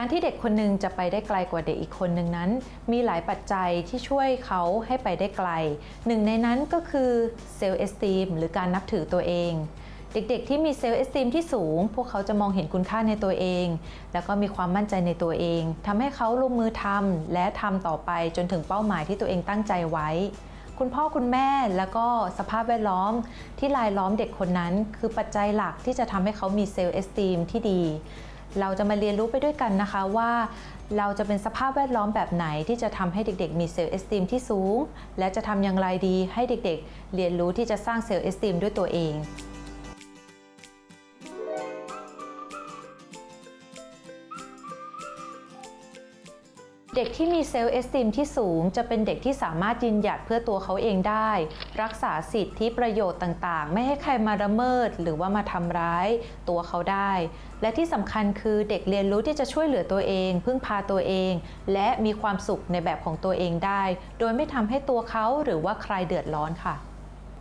การที่เด็กคนหนึ่งจะไปได้ไกลกว่าเด็กอีกคนหนึ่งนั้น มีหลายปัจจัยที่ช่วยเขาให้ไปได้ไกล หนึ่งในนั้นก็คือเซลล์เอสตีมหรือการนับถือตัวเอง เด็กๆ ที่มีเซลล์เอสตีมที่สูง พวกเขาจะมองเห็นคุณค่าในตัวเอง แล้วก็มีความมั่นใจในตัวเองทำให้เขาลงมือทำและทำต่อไปจนถึงเป้าหมายที่ตัวเองตั้งใจไว้ คุณพ่อคุณแม่แล้วก็สภาพแวดล้อม ที่รายล้อมเด็กคนนั้น คือปัจจัยหลักที่จะทำให้เขามีเซลล์เอสตีมที่ดี เราจะมาเรียนรู้ไปด้วยกันนะคะว่าเราจะเป็นสภาพแวดล้อมแบบไหนที่จะทำให้เด็กๆ มีเซลล์เอสติมที่สูง และจะทำอย่างไรดีให้เด็กๆ เรียนรู้ที่จะสร้างเซลล์เอสติมด้วยตัวเอง เด็กที่มีเซลล์เอสติมที่สูง จะเป็นเด็กที่สามารถยืนหยัดเพื่อตัวเขาเองได้ รักษาสิทธิประโยชน์ต่างๆ ไม่ให้ใครมาละเมิด หรือว่ามาทำร้ายตัวเขาได้ และที่สำคัญคือเด็กเรียนรู้ที่จะช่วยเหลือตัวเอง พึ่งพาตัวเอง และมีความสุขในแบบของตัวเองได้ โดยไม่ทำให้ตัวเขาหรือว่าใครเดือดร้อนค่ะ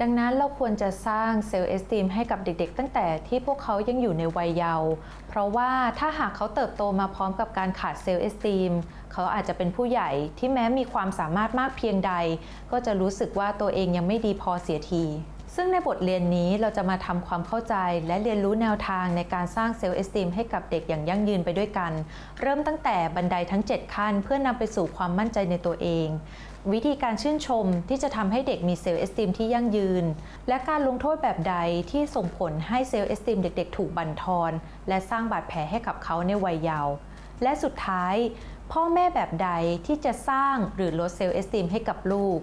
ดังนั้นเราควรจะสร้างเซลล์เอสติมให้กับเด็กๆ ตั้งแต่ที่พวกเขายังอยู่ในวัยเยาว์เพราะว่าถ้าหากเขาเติบโตมาพร้อมกับการขาดเซลล์เอสติมเขาอาจจะเป็นผู้ใหญ่ที่แม้มีความสามารถมากเพียงใด ก็จะรู้สึกว่าตัวเองยังไม่ดีพอเสียที ซึ่งในบทเรียนนี้เราจะมาทำความเข้าใจและเรียนรู้แนวทางในการสร้างเซลล์เอสติมให้กับเด็กอย่างยั่งยืนไปด้วยกัน เริ่มตั้งแต่บันไดทั้ง 7 ขั้น เพื่อนำไปสู่ความมั่นใจในตัวเอง วิธีการชื่นชมที่จะทำให้เด็กมีเซลล์เอสติมที่ยั่งยืน และการลงโทษแบบใดที่ส่งผลให้เซลล์เอสติมเด็กๆ ถูกบั่นทอนและสร้างบาดแผลให้กับเขาในวัยเยาว์และสุดท้าย พ่อแม่แบบใดที่จะสร้างหรือลดเซลล์เอสติมให้กับลูก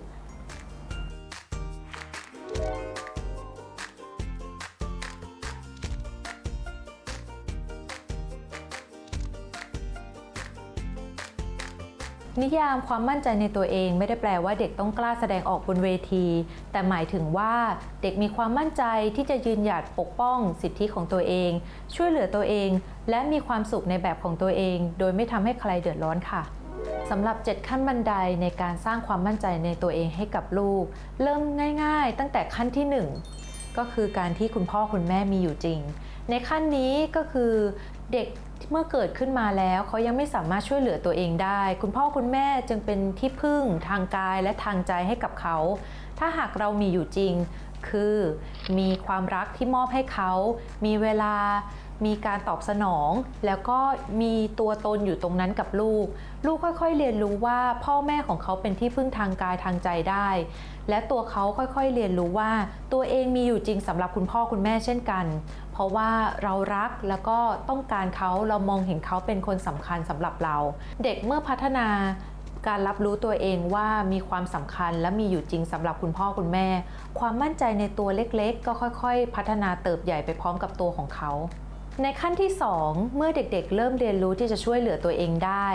นิยามความมั่นใจในตัวเองไม่ได้แปลว่าเด็กต้องกล้าแสดงออกบนเวที แต่หมายถึงว่าเด็กมีความมั่นใจที่จะยืนหยัดปกป้อง สิทธิของตัวเอง ช่วยเหลือตัวเอง และมีความสุขในแบบของตัวเอง โดยไม่ทำให้ใครเดือดร้อนค่ะสำหรับ 7 ขั้นบันไดในการสร้างความมั่นใจในตัวเองให้กับลูก เริ่มง่าย ๆ ตั้งแต่ขั้นที่ 1 ก็คือการที่คุณพ่อคุณแม่มีอยู่จริง ในขั้นนี้ก็คือ เด็กเมื่อเกิดขึ้นมาแล้วเขายังไม่สามารถช่วยเหลือตัวเองได้ คุณพ่อคุณแม่จึงเป็นที่พึ่งทางกายและทางใจให้กับเขา ถ้าหากเรามีอยู่จริง คือ มีความรักที่มอบให้เขา มีเวลา มีการตอบสนอง แล้วก็มีตัวตนอยู่ตรงนั้นกับลูก ลูกค่อยๆ เรียนรู้ว่าพ่อแม่ของเขาเป็นที่พึ่งทางกายทางใจได้ และตัวเขาค่อยๆ เรียนรู้ว่า ตัวเองมีอยู่จริงสำหรับคุณพ่อคุณแม่เช่นกัน เพราะว่าเรารักแล้วก็ต้องการเขาเรามองเห็นเขาเป็นคนสำคัญสำหรับเรา เด็กเมื่อพัฒนาการรับรู้ตัวเองว่ามีความสำคัญและมีอยู่จริงสำหรับคุณพ่อคุณแม่ ความมั่นใจในตัวเล็กๆ ก็ค่อยๆ พัฒนาเติบใหญ่ไปพร้อมกับตัวของเขา ในขั้นที่ 2 เมื่อเด็กๆ เริ่มเรียนรู้ที่จะช่วยเหลือตัวเองได้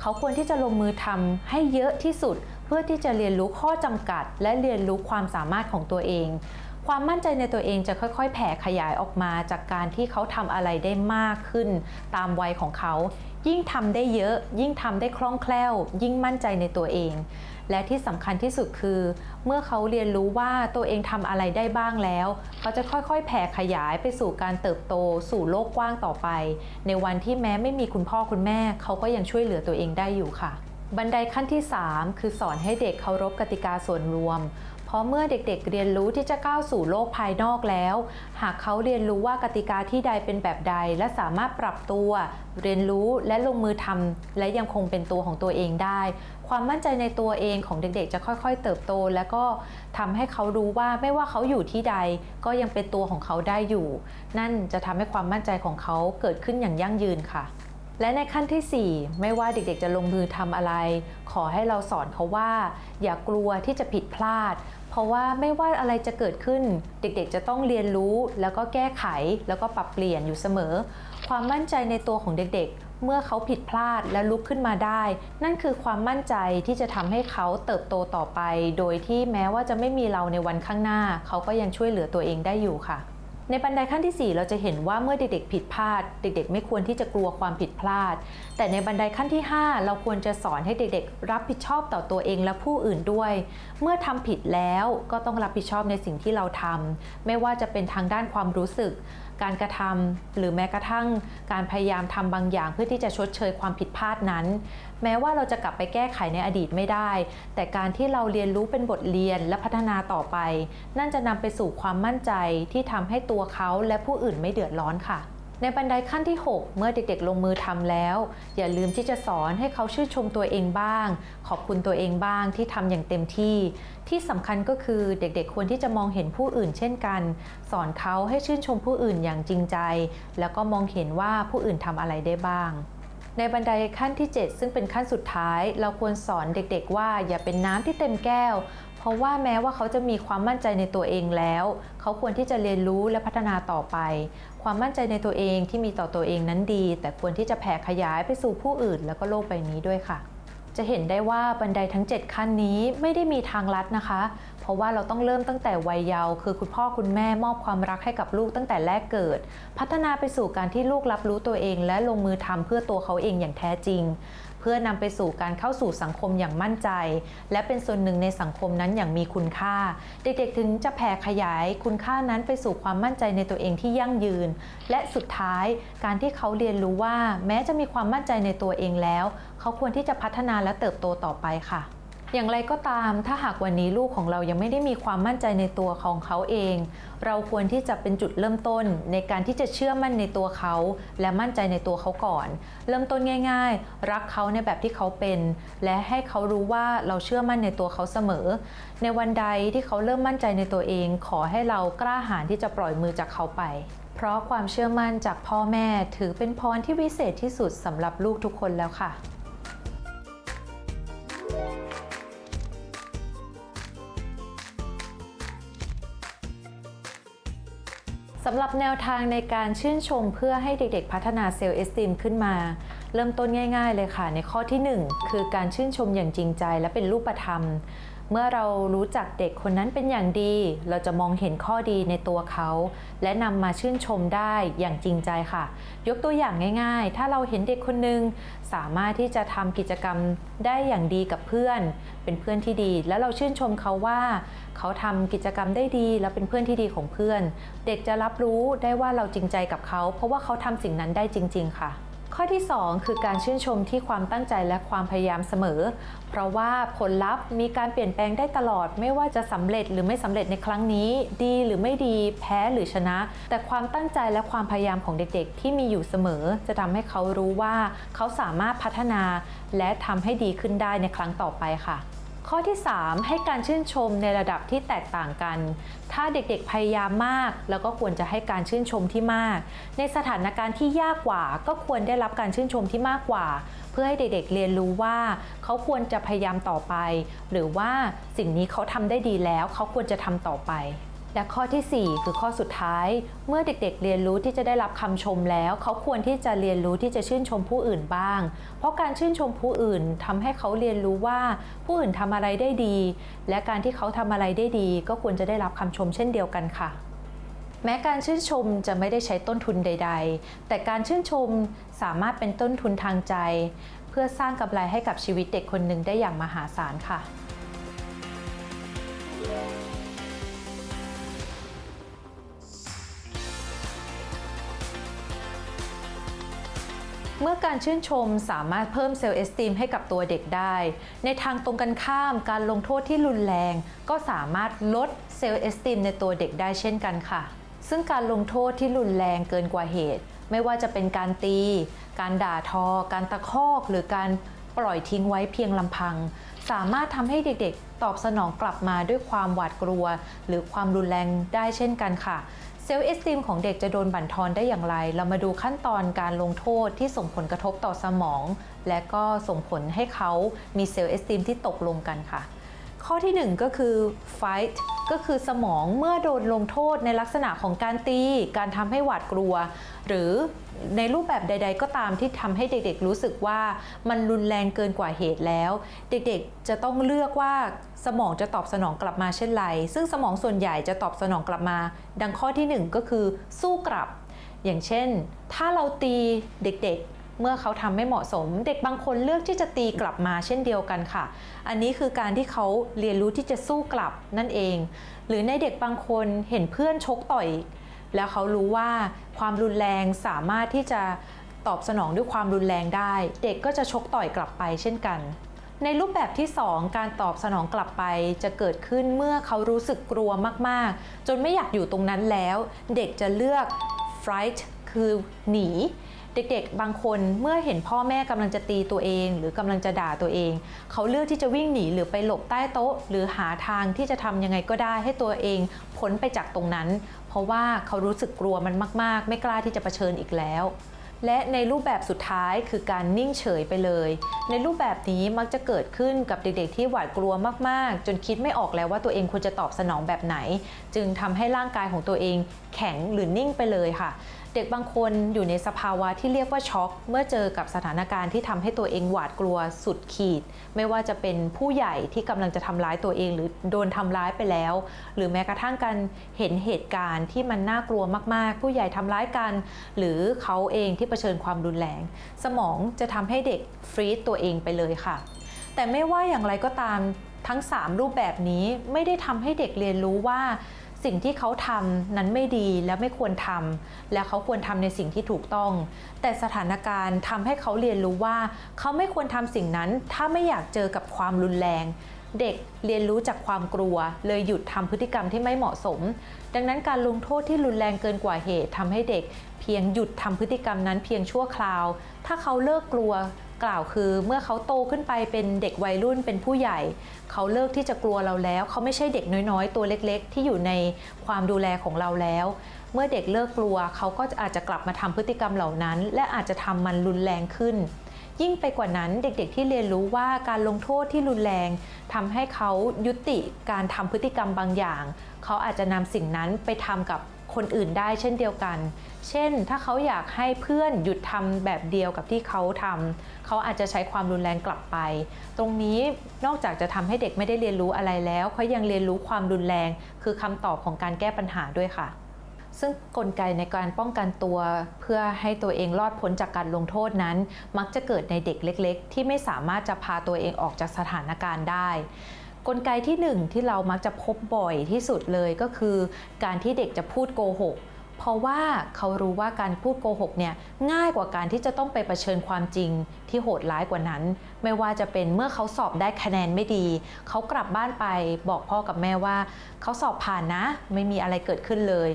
เขาควรที่จะลงมือทำให้เยอะที่สุด เพื่อที่จะเรียนรู้ข้อจำกัด และเรียนรู้ความสามารถของตัวเอง ความมั่นใจในตัวเองจะค่อยๆ แผ่ขยายออกมาจากการที่เขาทำอะไรได้มากขึ้น ตามวัยของเขา ยิ่งทำได้เยอะ ยิ่งทำได้คล่องแคล่ว ยิ่งมั่นใจในตัวเอง และที่สำคัญที่สุดคือ เมื่อเขาเรียนรู้ว่าตัวเองทำอะไรได้บ้างแล้ว เขาจะค่อยๆ แผ่ขยายไปสู่การเติบโตสู่โลกกว้างต่อไป ในวันที่แม้ไม่มีคุณพ่อคุณแม่ เขาก็ยังช่วยเหลือตัวเองได้อยู่ค่ะ บันไดขั้นที่ 3 คือสอนให้เด็กเคารพกติกาส่วนรวมเพราะเมื่อเด็กๆ เรียนรู้ที่จะก้าวสู่โลกภายนอกแล้ว หากเขาเรียนรู้ว่ากติกาที่ใดเป็นแบบใด และสามารถปรับตัว เรียนรู้และลงมือทำและยังคงเป็นตัวของตัวเองได้ ความมั่นใจในตัวเองของเด็กๆ จะค่อยๆ เติบโต และก็ทำให้เขารู้ว่าไม่ว่าเขาอยู่ที่ใดก็ยังเป็นตัวของเขาได้อยู่ นั่นจะทำให้ความมั่นใจของเขาเกิดขึ้นอย่างยั่งยืนค่ะ และในขั้นที่ 4 ไม่ว่าเด็กๆ จะลงมือทำอะไร ขอให้เราสอนเขาว่า อย่ากลัวที่จะผิดพลาด เพราะว่าไม่ว่าอะไรจะเกิดขึ้น เด็กๆ จะต้องเรียนรู้ แล้วก็แก้ไขแล้วก็ปรับเปลี่ยนอยู่เสมอ ความมั่นใจในตัวของเด็กๆ เมื่อเขาผิดพลาดและลุกขึ้นมาได้ นั่นคือความมั่นใจที่จะทำให้เขาเติบโตต่อไป โดยที่แม้ว่าจะไม่มีเราในวันข้างหน้า เขาก็ยังช่วยเหลือตัวเองได้อยู่ค่ะ ในบันไดขั้นที่ 4 เราจะเห็นว่าเมื่อเด็กๆผิดพลาด เด็กๆ ไม่ควรที่จะกลัวความผิดพลาด แต่ในบันไดขั้นที่ 5 เราควรจะสอนให้เด็กๆ รับผิดชอบต่อตัวเองและผู้อื่นด้วย เมื่อทำผิดแล้วก็ต้องรับผิดชอบในสิ่งที่เราทำไม่ว่าจะเป็นทางด้านความรู้สึก การกระทำหรือแม้กระทั่งการพยายามทำบางอย่าง เพื่อที่จะชดเชยความผิดพลาดนั้น แม้ว่าเราจะกลับไปแก้ไขในอดีตไม่ได้ แต่การที่เราเรียนรู้เป็นบทเรียนและพัฒนาต่อไป นั่นจะนำไปสู่ความมั่นใจที่ทำให้ตัวเขาและผู้อื่นไม่เดือดร้อนค่ะ ในบันไดขั้นที่ 6 เมื่อเด็กๆ ลงมือทำแล้ว อย่าลืมที่จะสอนให้เขาชื่นชมตัวเองบ้าง ขอบคุณตัวเองบ้างที่ทำอย่างเต็มที่ ที่สำคัญก็คือเด็กๆ ควรที่จะมองเห็นผู้อื่นเช่นกัน สอนเขาให้ชื่นชมผู้อื่นอย่างจริงใจ แล้วก็มองเห็นว่าผู้อื่นทำอะไรได้บ้างในบันไดขั้นที่ 7 ซึ่งเป็นขั้นสุดท้าย เราควรสอนเด็กๆว่าอย่าเป็นน้ำที่เต็มแก้ว ราะว่าแม้ว่าเขาจะมีความมั่นใจในตัวเองแล้ว เขาควรที่จะเรียนรู้และพัฒนาต่อไป ความมั่นใจในตัวเองที่มีต่อตัวเองนั้นดี แต่ควรที่จะแผ่ขยายไปสู่ผู้อื่น แล้วก็โลกใบนี้ด้วยค่ะ จะเห็นได้ว่าบันไดทั้ง 7 ขั้นนี้ไม่ได้มีทางลัดนะคะ เพราะว่าเราต้องเริ่มตั้งแต่วัยเยาว์คือคุณพ่อคุณแม่มอบความรักให้กับลูกตั้งแต่แรกเกิด พัฒนาไปสู่การที่ลูกรับรู้ตัวเอง และลงมือทำเพื่อตัวเขาเองอย่างแท้จริง พื่อนำไปสู่การเข้าสู่สังคมอย่างมั่นใจ และเป็นส่วนหนึ่งในสังคมนั้นอย่างมีคุณค่า เด็กๆถึงจะแผ่ขยายคุณค่านั้นไปสู่ความมั่นใจในตัวเองที่ยั่งยืน และสุดท้ายการที่เขาเรียนรู้ว่า แม้จะมีความมั่นใจในตัวเองแล้ว เขาควรที่จะพัฒนาและเติบโตต่อไปค่ะ อย่างไรก็ตาม ถ้าหากวันนี้ลูกของเรายังไม่ได้มีความมั่นใจในตัวของเขาเอง เราควรที่จะเป็นจุดเริ่มต้นในการที่จะเชื่อมั่นในตัวเขา และมั่นใจในตัวเขาก่อน เริ่มต้นง่าย ๆ รักเขาในแบบที่เขาเป็น และให้เขารู้ว่าเราเชื่อมั่นในตัวเขาเสมอ ในวันใดที่เขาเริ่มมั่นใจในตัวเอง ขอให้เรากล้าหาญที่จะปล่อยมือจากเขาไป เพราะความเชื่อมั่นจากพ่อแม่ถือเป็นพรที่วิเศษที่สุดสำหรับลูกทุกคนแล้วค่ะ สำหรับแนวทางในการชื่นชมเพื่อให้เด็กๆ พัฒนาเซลล์เอสติมขึ้นมา เริ่มต้นง่าย ๆ เลยค่ะ ในข้อที่ 1 คือการชื่นชมอย่างจริงใจและเป็นรูปธรรม เมื่อเรารู้จักเด็กคนนั้นเป็นอย่างดี เราจะมองเห็นข้อดีในตัวเขา และนำมาชื่นชมได้อย่างจริงใจค่ะ ยกตัวอย่างง่าย ๆ ถ้าเราเห็นเด็กคนหนึ่งสามารถที่จะทำกิจกรรมได้อย่างดีกับเพื่อน เป็นเพื่อนที่ดี แล้วเราชื่นชมเขาว่า เขาทำกิจกรรมได้ดี แล้วเป็นเพื่อนที่ดีของเพื่อน เด็กจะรับรู้ได้ว่าเราจริงใจกับเขา เพราะว่าเขาทำสิ่งนั้นได้จริง ๆ ค่ะ ข้อที่ 2 คือการชื่นชมที่ความตั้งใจและความพยายามเสมอ เพราะว่าผลลัพธ์มีการเปลี่ยนแปลงได้ตลอด ไม่ว่าจะสำเร็จหรือไม่สำเร็จในครั้งนี้ ดีหรือไม่ดีแพ้หรือชนะ แต่ความตั้งใจและความพยายามของเด็กๆ ที่มีอยู่เสมอ จะทำให้เขารู้ว่าเขาสามารถพัฒนา และทำให้ดีขึ้นได้ในครั้งต่อไปค่ะ ข้อที่ 3 ให้การชื่นชมในระดับที่แตกต่างกัน ถ้าเด็กๆพยายามมาก แล้วก็ควรจะให้การชื่นชมที่มาก ในสถานการณ์ที่ยากกว่า ก็ควรได้รับการชื่นชมที่มากกว่า เพื่อให้เด็กๆเรียนรู้ว่าเขาควรจะพยายามต่อไป หรือว่าสิ่งนี้เขาทำได้ดีแล้ว เขาควรจะทำต่อไป และข้อทีสี่ 4 คือข้อสุดท้าย เมื่อเด็กๆ เรียนรู้ที่จะได้รับคำชมแล้ว เขาควรที่จะเรียนรู้ที่จะชื่นชมผู้อื่นบ้าง เพราะการชื่นชมผู้อื่นทำให้เขาเรียนรู้ว่าผู้อื่นทำอะไรได้ดี และการที่เขาทำอะไรได้ดี ก็ควรจะได้รับคำชมเช่นเดียวกันค่ะแม้การชื่นชมจะไม่ได้ใช้ต้นทุนใด ๆ แต่การชื่นชมสามารถเป็นต้นทุนทางใจ เพื่อสร้างกำไรให้กับชีวิตเด็กคนหนึ่งได้อย่างมหาศาลค่ะ มื่อการชื่นชมสามารถเพิ่มเซลล์เอสติมให้กับตัวเด็กได้ ในทางตรงกันข้ามการลงโทษที่รุนแรง ก็สามารถลดเซลล์เอสติมในตัวเด็กได้เช่นกันค่ะ ซึ่งการลงโทษที่รุนแรงเกินกว่าเหตุ ไม่ว่าจะเป็นการตี การด่าทอ การตะคอก หรือการปล่อยทิ้งไว้เพียงลำพัง สามารถทำให้เด็กๆ ตอบสนองกลับมาด้วยความหวาดกลัว หรือความรุนแรงได้เช่นกันค่ะเซลล์เอสติมของเด็กจะโดนบั่นทอนได้อย่างไร เรามาดูขั้นตอนการลงโทษที่ส่งผลกระทบต่อสมอง และก็ส่งผลให้เขามีเซลล์เอสติมที่ตกลงกันค่ะ ข้อที่ 1 ก็คือ fight ก็คือสมองเมื่อโดนลงโทษในลักษณะของการตี การทำให้หวาดกลัว หรือในรูปแบบใด ๆ ก็ตามที่ทำให้เด็กๆ รู้สึกว่ามันรุนแรงเกินกว่าเหตุแล้ว เด็กๆ จะต้องเลือกว่าสมองจะตอบสนองกลับมาเช่นไร ซึ่งสมองส่วนใหญ่จะตอบสนองกลับมา ดังข้อที่ 1 ก็คือสู้กลับ อย่างเช่น ถ้าเราตีเด็กๆ เมื่อเขาทำไม่เหมาะสม เด็กบางคนเลือกที่จะตีกลับมาเช่นเดียวกันค่ะ อันนี้คือการที่เขาเรียนรู้ที่จะสู้กลับนั่นเอง หรือในเด็กบางคนเห็นเพื่อนชกต่อย แล้วเขารู้ว่าความรุนแรงสามารถที่จะตอบสนองด้วยความรุนแรงได้ เด็กก็จะชกต่อยกลับไปเช่นกันในรูปแบบที่ 2 การตอบสนองกลับไปจะเกิดขึ้นเมื่อเขารู้สึกกลัวมากๆ จนไม่อยากอยู่ตรงนั้นแล้ว เด็กจะเลือก fright คือหนี เด็กๆ บางคนเมื่อเห็นพ่อแม่กำลังจะตีตัวเอง หรือกำลังจะด่าตัวเอง เขาเลือกที่จะวิ่งหนีหรือไปหลบใต้โต๊ะ หรือหาทางที่จะทำยังไงก็ได้ให้ตัวเองพ้นไปจากตรงนั้น เพราะว่าเขารู้สึกกลัวมันมาก ๆ ไม่กล้าที่จะะเผชิญอีกแล้วและในรูปแบบสุดท้ายคือการนิ่งเฉยไปเลย ในรูปแบบนี้มักจะเกิดขึ้นกับเด็กๆ ที่หวาดกลัวมากๆ จนคิดไม่ออกแล้วว่าตัวเองควรจะตอบสนองแบบไหน จึงทำให้ร่างกายของตัวเองแข็งหรือนิ่งไปเลยค่ะ เด็กบางคนอยู่ในสภาวะที่เรียกว่าช็อก เมื่อเจอกับสถานการณ์ที่ทำให้ตัวเองหวาดกลัวสุดขีด ไม่ว่าจะเป็นผู้ใหญ่ที่กำลังจะทำร้ายตัวเอง หรือโดนทำร้ายไปแล้ว หรือแม้กระทั่งการเห็นเหตุการณ์ที่มันน่ากลัวมาก ๆ ผู้ใหญ่ทำร้ายกัน หรือเขาเองที่เผชิญความรุนแรง สมองจะทำให้เด็กฟรีซตัวเองไปเลยค่ะ แต่ไม่ว่าอย่างไรก็ตามทั้ง 3 รูปแบบนี้ไม่ได้ทำให้เด็กเรียนรู้ว่า สิ่งที่เขาทำนั้นไม่ดีและไม่ควรทำและเขาควรทำในสิ่งที่ถูกต้อง แต่สถานการณ์ทำให้เขาเรียนรู้ว่าเขาไม่ควรทำสิ่งนั้นถ้าไม่อยากเจอกับความรุนแรง เด็กเรียนรู้จากความกลัว เลยหยุดทำพฤติกรรมที่ไม่เหมาะสม ดังนั้นการลงโทษที่รุนแรงเกินกว่าเหตุทำให้เด็ก เพียงหยุดทำพฤติกรรมนั้นเพียงชั่วคราว ถ้าเขาเลิกกลัว กล่าวคือเมื่อเขาโตขึ้นไปเป็นเด็กวัยรุ่นเป็นผู้ใหญ่ เขาเลิกที่จะกลัวเราแล้ว เขาไม่ใช่เด็กน้อยๆ ตัวเล็กๆ ที่อยู่ในความดูแลของเราแล้ว เมื่อเด็กเลิกกลัวเขาก็อาจจะกลับมาทำพฤติกรรมเหล่านั้น และอาจจะทำมันรุนแรงขึ้น ยิ่งไปกว่านั้นเด็กๆที่เรียนรู้ว่าการลงโทษที่รุนแรงทำให้เขายุติการทำพฤติกรรมบางอย่าง เขาอาจจะนำสิ่งนั้นไปทำกับ คนอื่นได้เช่นเดียวกัน เช่น ถ้าเขาอยากให้เพื่อนหยุดทำแบบเดียวกับที่เขาทำเขาอาจจะใช้ความรุนแรงกลับไป ตรงนี้นอกจากจะทำให้เด็กไม่ได้เรียนรู้อะไรแล้วเขายังเรียนรู้ความรุนแรง คือคำตอบของการแก้ปัญหาด้วยค่ะซึ่งกลไกในการป้องกันตัวเพื่อให้ตัวเองรอดพ้นจากการลงโทษนั้น มักจะเกิดในเด็กเล็ก ๆ ที่ไม่สามารถจะพาตัวเองออกจากสถานการณ์ได้ กลไกที่หนึ่งที่เรามักจะพบบ่อยที่สุดเลยก็คือ การที่เด็กจะพูดโกหกเพราะว่าเขารู้ว่าการพูดโกหกเนี่ยง่ายกว่าการที่จะต้องไปเผชิญความจริงที่โหดร้ายกว่านั้น ไม่ว่าจะเป็นเมื่อเขาสอบได้คะแนนไม่ดี เขากลับบ้านไปบอกพ่อกับแม่ว่า เขาสอบผ่านนะ ไม่มีอะไรเกิดขึ้นเลย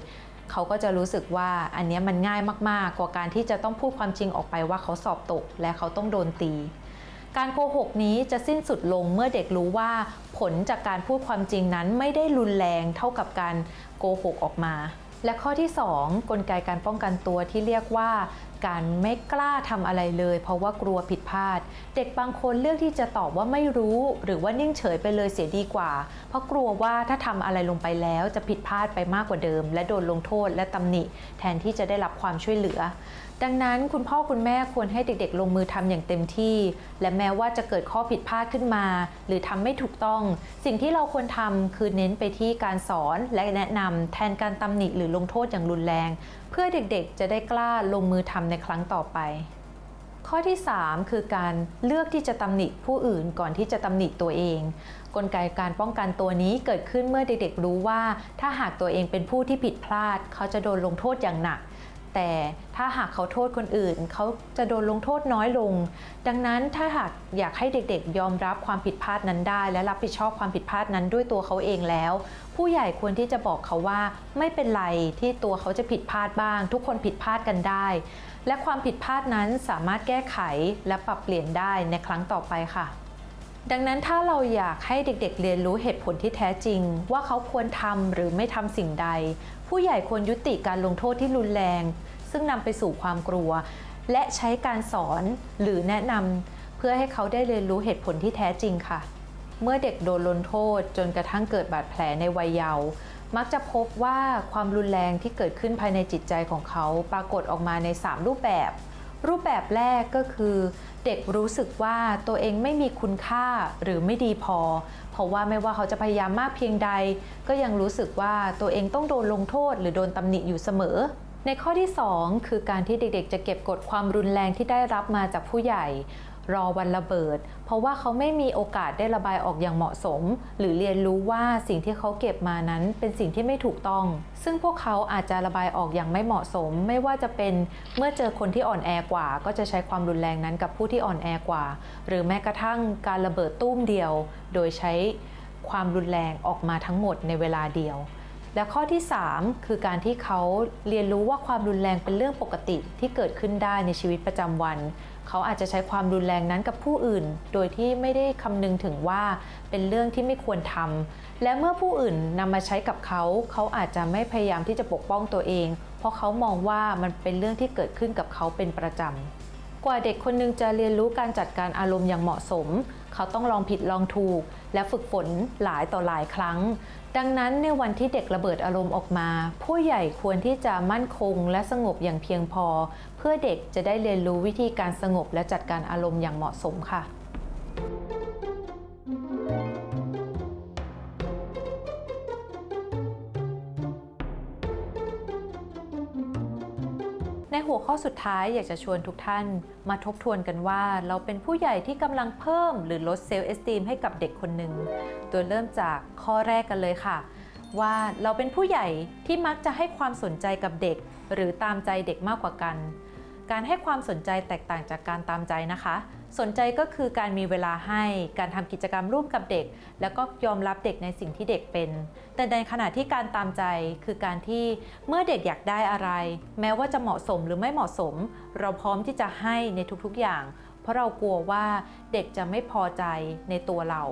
เขาก็จะรู้สึกว่าอันนี้มันง่ายมากๆ กว่าการที่จะต้องพูดความจริงออกไปว่าเขาสอบตกและเขาต้องโดนตี การโกหกนี้จะสิ้นสุดลงเมื่อเด็กรู้ว่าผลจากการพูดความจริงนั้นไม่ได้รุนแรงเท่ากับการโกหกออกมา และข้อที่ 2 กลไกการป้องกันตัวที่เรียกว่าการไม่กล้าทำอะไรเลย เพราะว่ากลัวผิดพลาด เด็กบางคนเลือกที่จะตอบว่าไม่รู้ หรือว่านิ่งเฉยไปเลยเสียดีกว่า เพราะกลัวว่าถ้าทำอะไรลงไปแล้วจะผิดพลาดไปมากกว่าเดิม และโดนลงโทษและตำหนิ แทนที่จะได้รับความช่วยเหลือ ดังนั้นคุณพ่อคุณแม่ควรให้เด็กๆ ลงมือทำอย่างเต็มที่ และแม้ว่าจะเกิดข้อผิดพลาดขึ้นมา หรือทำไม่ถูกต้อง สิ่งที่เราควรทำคือเน้นไปที่การสอนและแนะนำแทนการตำหนิหรือลงโทษอย่างรุนแรง เพื่อเด็กๆ จะได้กล้าลงมือทำในครั้งต่อไป ข้อที่ 3 คือการเลือกที่จะตำหนิผู้อื่นก่อนที่จะตำหนิตัวเอง กลไกการป้องกันตัวนี้เกิดขึ้นเมื่อเด็กๆรู้ว่า ถ้าหากตัวเองเป็นผู้ที่ผิดพลาด เขาจะโดนลงโทษอย่างหนัก แต่ถ้าหากเขาโทษคนอื่น เขาจะโดนลงโทษน้อยลง ดังนั้นถ้าหากอยากให้เด็กๆ ยอมรับความผิดพลาดนั้นได้ และรับผิดชอบความผิดพลาดนั้นด้วยตัวเขาเองแล้ว ผู้ใหญ่ควรที่จะบอกเขาว่า ไม่เป็นไรที่ตัวเขาจะผิดพลาดบ้าง ทุกคนผิดพลาดกันได้ และความผิดพลาดนั้นสามารถแก้ไขและปรับเปลี่ยนได้ในครั้งต่อไปค่ะ ดังนั้นถ้าเราอยากให้เด็กๆ เรียนรู้เหตุผลที่แท้จริง ว่าเขาควรทำหรือไม่ทำสิ่งใด ผู้ใหญ่ควรยุติการลงโทษที่รุนแรง ซึ่งนำไปสู่ความกลัว และใช้การสอนหรือแนะนำเพื่อให้เขาได้เรียนรู้เหตุผลที่แท้จริงค่ะ เมื่อเด็กโดนลงโทษจนกระทั่งเกิดบาดแผลในวัยเยาว์มักจะพบว่าความรุนแรงที่เกิดขึ้นภายในจิตใจของเขาปรากฏออกมาใน 3 รูปแบบ รูปแบบแรกก็คือ เด็กรู้สึกว่าตัวเองไม่มีคุณค่าหรือไม่ดีพอ เพราะว่าไม่ว่าเขาจะพยายามมากเพียงใด ก็ยังรู้สึกว่าตัวเองต้องโดนลงโทษ หรือโดนตำหนิอยู่เสมอ ในข้อที่ 2 คือการที่เด็กๆ จะเก็บกดความรุนแรงที่ได้รับมาจากผู้ใหญ่ รอวันระเบิด เพราะว่าเขาไม่มีโอกาสได้ระบายออกอย่างเหมาะสม หรือเรียนรู้ว่าสิ่งที่เขาเก็บมานั้นเป็นสิ่งที่ไม่ถูกต้อง ซึ่งพวกเขาอาจจะระบายออกอย่างไม่เหมาะสม ไม่ว่าจะเป็นเมื่อเจอคนที่อ่อนแอกว่า ก็จะใช้ความรุนแรงนั้นกับผู้ที่อ่อนแอกว่า หรือแม้กระทั่งการระเบิดตุ้มเดียว โดยใช้ความรุนแรงออกมาทั้งหมดในเวลาเดียวและข้อที่ 3 คือการที่เขาเรียนรู้ว่าความรุนแรงเป็นเรื่องปกติที่เกิดขึ้นได้ในชีวิตประจำวัน เขาอาจจะใช้ความรุนแรงนั้นกับผู้อื่น โดยที่ไม่ได้คำนึงถึงว่าเป็นเรื่องที่ไม่ควรทำและเมื่อผู้อื่นนำมาใช้กับเขา เขาอาจจะไม่พยายามที่จะปกป้องตัวเอง เพราะเขามองว่ามันเป็นเรื่องที่เกิดขึ้นกับเขาเป็นประจำกว่าเด็กคนหนึงจะเรียนรู้การจัดการอารมณ์อย่างเหมาะสม เขาต้องลองผิดลองถูก และฝึกฝนหลายต่อหลายครั้ง ดังนั้นในวันที่เด็กระเบิดอารมณ์ออกมา ผู้ใหญ่ควรที่จะมั่นคงและสงบอย่างเพียงพอ เพื่อเด็กจะได้เรียนรู้วิธีการสงบและจัดการอารมณ์อย่างเหมาะสมค่ะ ในหัวข้อสุดท้ายอยากจะชวนทุกท่านมาทบทวนกันว่าเราเป็นผู้ใหญ่ที่กำลังเพิ่มหรือลดเซลล์เอสติมให้กับเด็กคนหนึ่งโดยเริ่มจากข้อแรกกันเลยค่ะ ว่าเราเป็นผู้ใหญ่ที่มักจะให้ความสนใจกับเด็ก หรือตามใจเด็กมากกว่ากัน การให้ความสนใจแตกต่างจากการตามใจนะคะ สนใจก็คือการมีเวลาให้ การทำกิจกรรมร่วมกับเด็ก แล้วก็ยอมรับเด็กในสิ่งที่เด็กเป็น แต่ในขณะที่การตามใจคือการที่เมื่อเด็กอยากได้อะไร แม้ว่าจะเหมาะสมหรือไม่เหมาะสม เราพร้อมที่จะให้ในทุกๆอย่าง เพราะเรากลัวว่าเด็กจะไม่พอใจในตัวเรา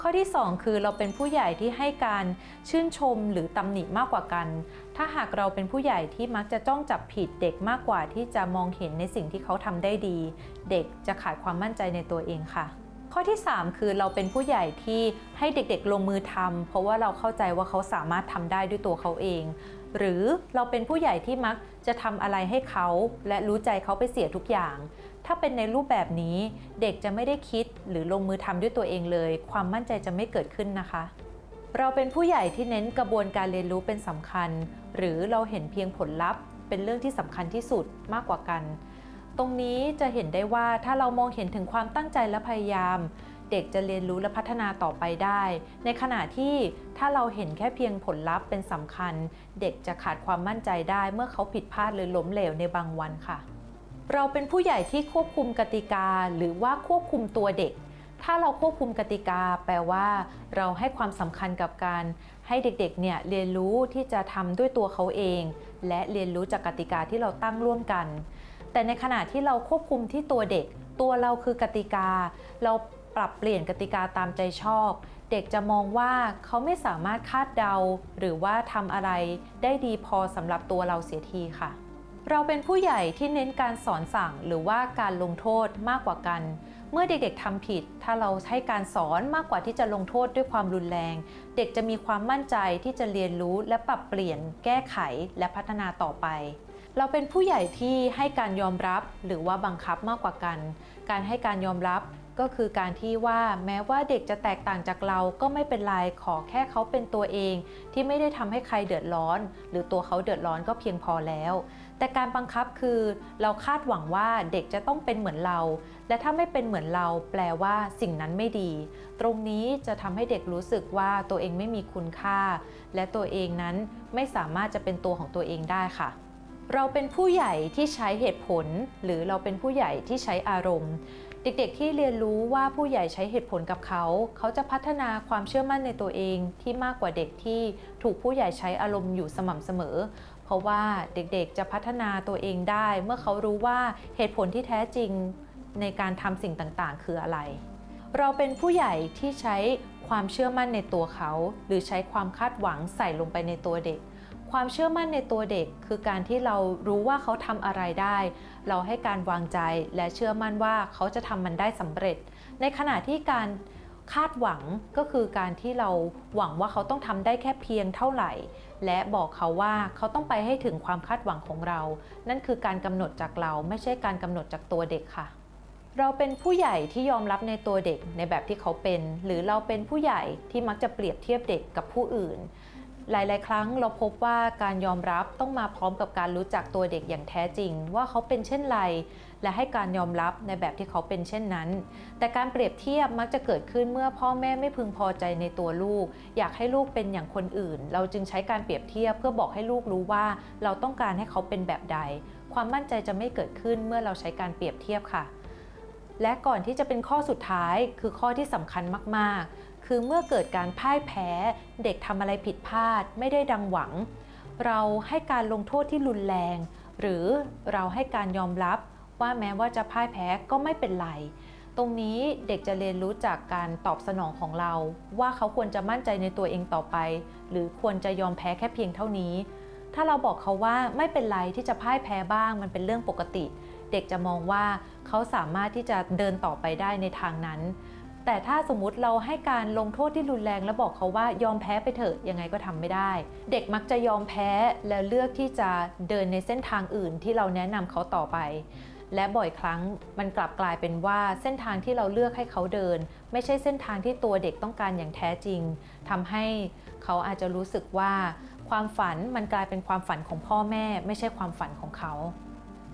ข้อที่ 2 คือเราเป็นผู้ใหญ่ที่ให้การชื่นชมหรือตำหนิมากกว่ากัน ถ้าหากเราเป็นผู้ใหญ่ที่มักจะจ้องจับผิดเด็กมากกว่าที่จะมองเห็นในสิ่งที่เขาทำได้ดี เด็กจะขาดความมั่นใจในตัวเองค่ะ ข้อที่ 3 คือเราเป็นผู้ใหญ่ที่ให้เด็กๆลงมือทำเพราะว่าเราเข้าใจว่าเขาสามารถทำได้ด้วยตัวเขาเอง หรือเราเป็นผู้ใหญ่ที่มักจะทำอะไรให้เขา และรู้ใจเขาไปเสียทุกอย่าง ถ้าเป็นในรูปแบบนี้เด็กจะไม่ได้คิดหรือลงมือทำด้วยตัวเองเลย ความมั่นใจจะไม่เกิดขึ้นนะคะ เราเป็นผู้ใหญ่ที่เน้นกระบวนการเรียนรู้เป็นสำคัญ หรือเราเห็นเพียงผลลัพธ์ เป็นเรื่องที่สำคัญที่สุดมากกว่ากัน ตรงนี้จะเห็นได้ว่าถ้าเรามองเห็นถึงความตั้งใจและพยายาม เด็กจะเรียนรู้และพัฒนาต่อไปได้ ในขณะที่ถ้าเราเห็นแค่เพียงผลลัพธ์เป็นสำคัญ เด็กจะขาดความมั่นใจได้เมื่อเขาผิดพลาดหรือล้มเหลวในบางวันค่ะ เราเป็นผู้ใหญ่ที่ควบคุมกติกาหรือว่าควบคุมตัวเด็ก ถ้าเราควบคุมกติกา แปลว่า เราให้ความสำคัญกับการ ให้เด็กๆ เนี่ยเรียนรู้ที่จะทำด้วยตัวเขาเอง และเรียนรู้จากกติกาที่เราตั้งร่วมกัน แต่ในขณะที่เราควบคุมที่ตัวเด็ก ตัวเราคือกติกา เราปรับเปลี่ยนกติกาตามใจชอบ เด็กจะมองว่าเขาไม่สามารถคาดเดา หรือว่าทำอะไรได้ดีพอสำหรับตัวเราเสียทีค่ะ เราเป็นผู้ใหญ่ที่เน้นการสอนสั่งหรือว่าการลงโทษมากกว่ากัน เมื่อเด็กๆทำผิด ถ้าเราให้การสอนมากกว่าที่จะลงโทษด้วยความรุนแรง เด็กจะมีความมั่นใจที่จะเรียนรู้และปรับเปลี่ยน แก้ไขและพัฒนาต่อไป เราเป็นผู้ใหญ่ที่ให้การยอมรับหรือว่าบังคับมากกว่ากัน การให้การยอมรับก็คือการที่ว่าแม้ว่าเด็กจะแตกต่างจากเราก็ไม่เป็นไรขอแค่เขาเป็นตัวเอง ที่ไม่ได้ทำให้ใครเดือดร้อน หรือตัวเขาเดือดร้อนก็เพียงพอแล้ว แต่การบังคับคือเราคาดหวังว่าเด็กจะต้องเป็นเหมือนเรา และถ้าไม่เป็นเหมือนเราแปลว่าสิ่งนั้นไม่ดี ตรงนี้จะทำให้เด็กรู้สึกว่าตัวเองไม่มีคุณค่า และตัวเองนั้นไม่สามารถจะเป็นตัวของตัวเองได้ค่ะเราเป็นผู้ใหญ่ที่ใช้เหตุผล หรือเราเป็นผู้ใหญ่ที่ใช้อารมณ์ เด็กๆที่เรียนรู้ว่าผู้ใหญ่ใช้เหตุผลกับเขา เขาจะพัฒนาความเชื่อมั่นในตัวเองที่มากกว่าเด็กที่ถูกผู้ใหญ่ใช้อารมณ์อยู่สม่ำเสมอ เพราะว่าเด็กๆจะพัฒนาตัวเองได้ เมื่อเขารู้ว่าเหตุผลที่แท้จริงในการทำสิ่งต่างๆ คืออะไร เราเป็นผู้ใหญ่ที่ใช้ความเชื่อมั่นในตัวเขา หรือใช้ความคาดหวังใส่ลงไปในตัวเด็ก ความเชื่อมั่นในตัวเด็ก คือการที่เรารู้ว่าเขาทำอะไรได้ เราให้การวางใจและเชื่อมั่นว่าเขาจะทำมันได้สำเร็จ ในขณะที่การ คาดหวังก็คือการที่เราหวังว่าเขาต้องทำได้แค่เพียงเท่าไหร่ และบอกเขาว่าเขาต้องไปให้ถึงความคาดหวังของเรา นั่นคือการกำหนดจากเราไม่ใช่การกำหนดจากตัวเด็กค่ะเราเป็นผู้ใหญ่ที่ยอมรับในตัวเด็กในแบบที่เขาเป็น หรือเราเป็นผู้ใหญ่ที่มักจะเปรียบเทียบเด็กกับผู้อื่น หลาย ๆ ครั้งเราพบว่าการยอมรับต้องมาพร้อมกับการรู้จักตัวเด็กอย่างแท้จริง ว่าเขาเป็นเช่นไร และให้การยอมรับในแบบที่เขาเป็นเช่นนั้น แต่การเปรียบเทียบมักจะเกิดขึ้นเมื่อพ่อแม่ไม่พึงพอใจในตัวลูก อยากให้ลูกเป็นอย่างคนอื่น เราจึงใช้การเปรียบเทียบเพื่อบอกให้ลูกรู้ว่า เราต้องการให้เขาเป็นแบบใด ความมั่นใจจะไม่เกิดขึ้นเมื่อเราใช้การเปรียบเทียบค่ะ และก่อนที่จะเป็นข้อสุดท้ายคือข้อที่สำคัญมากๆ คือเมื่อเกิดการพ่ายแพ้เด็กทำอะไรผิดพลาด ไม่ได้ดังหวัง เราให้การลงโทษที่รุนแรง หรือเราให้การยอมรับ ว่าแม้ว่าจะพ่ายแพ้ก็ไม่เป็นไร ตรงนี้เด็กจะเรียนรู้จากการตอบสนองของเรา ว่าเขาควรจะมั่นใจในตัวเองต่อไป หรือควรจะยอมแพ้แค่เพียงเท่านี้ ถ้าเราบอกเขาว่าไม่เป็นไรที่จะพ่ายแพ้บ้าง มันเป็นเรื่องปกติ เด็กจะมองว่าเขาสามารถที่จะเดินต่อไปได้ในทางนั้นแต่ถ้าสมมุติเราให้การลงโทษที่รุนแรงแล้วบอกเขาว่ายอมแพ้ไปเถอะยังไงก็ทำไม่ได้ เด็กมักจะยอมแพ้แล้วเลือกที่จะเดินในเส้นทางอื่นที่เราแนะนำเขาต่อไป และบ่อยครั้งมันกลับกลายเป็นว่าเส้นทางที่เราเลือกให้เขาเดิน ไม่ใช่เส้นทางที่ตัวเด็กต้องการอย่างแท้จริงทำให้เขาอาจจะรู้สึกว่า ความฝันมันกลายเป็นความฝันของพ่อแม่ ไม่ใช่ความฝันของเขา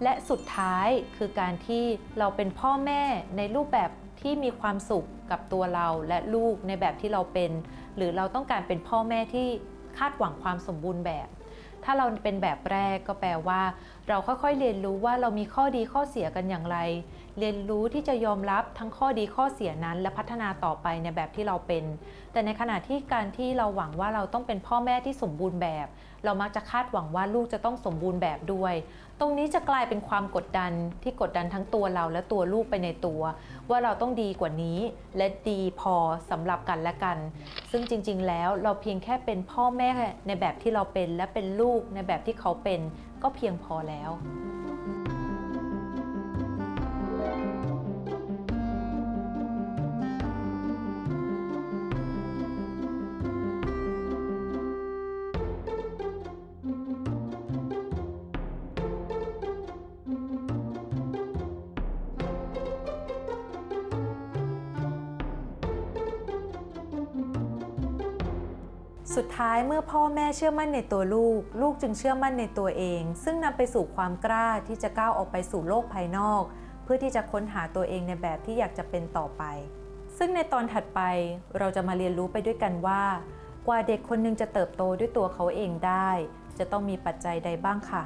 และสุดท้ายคือการที่เราเป็นพ่อแม่ในรูปแบบที่มีความสุขกับตัวเราและลูกในแบบที่เราเป็น หรือเราต้องการเป็นพ่อแม่ที่คาดหวังความสมบูรณ์แบบ ถ้าเราเป็นแบบแรกก็แปลว่า เราค่อยๆเรียนรู้ว่าเรามีข้อดีข้อเสียกันอย่างไร เรียนรู้ที่จะยอมรับทั้งข้อดีข้อเสียนั้น และพัฒนาต่อไปในแบบที่เราเป็น แต่ในขณะที่การที่เราหวังว่าเราต้องเป็นพ่อแม่ที่สมบูรณ์แบบ เรามักจะคาดหวังว่าลูกจะต้องสมบูรณ์แบบด้วย ตรงนี้จะกลายเป็นความกดดันที่กดดันทั้งตัวเราและตัวลูกไปในตัว ว่าเราต้องดีกว่านี้ และดีพอสำหรับกันและกัน ซึ่งจริง ๆ แล้วเราเพียงแค่เป็นพ่อแม่ในแบบที่เราเป็น และเป็นลูกในแบบที่เขาเป็น ก็เพียงพอแล้ว สุดท้ายเมื่อพ่อแม่เชื่อมั่นในตัวลูก ลูกจึงเชื่อมั่นในตัวเอง ซึ่งนำไปสู่ความกล้าที่จะก้าวออกไปสู่โลกภายนอก เพื่อที่จะค้นหาตัวเองในแบบที่อยากจะเป็นต่อไป ซึ่งในตอนถัดไปเราจะมาเรียนรู้ไปด้วยกันว่า กว่าเด็กคนหนึงจะเติบโตด้วยตัวเขาเองได้ จะต้องมีปัจจัยใดบ้างค่ะ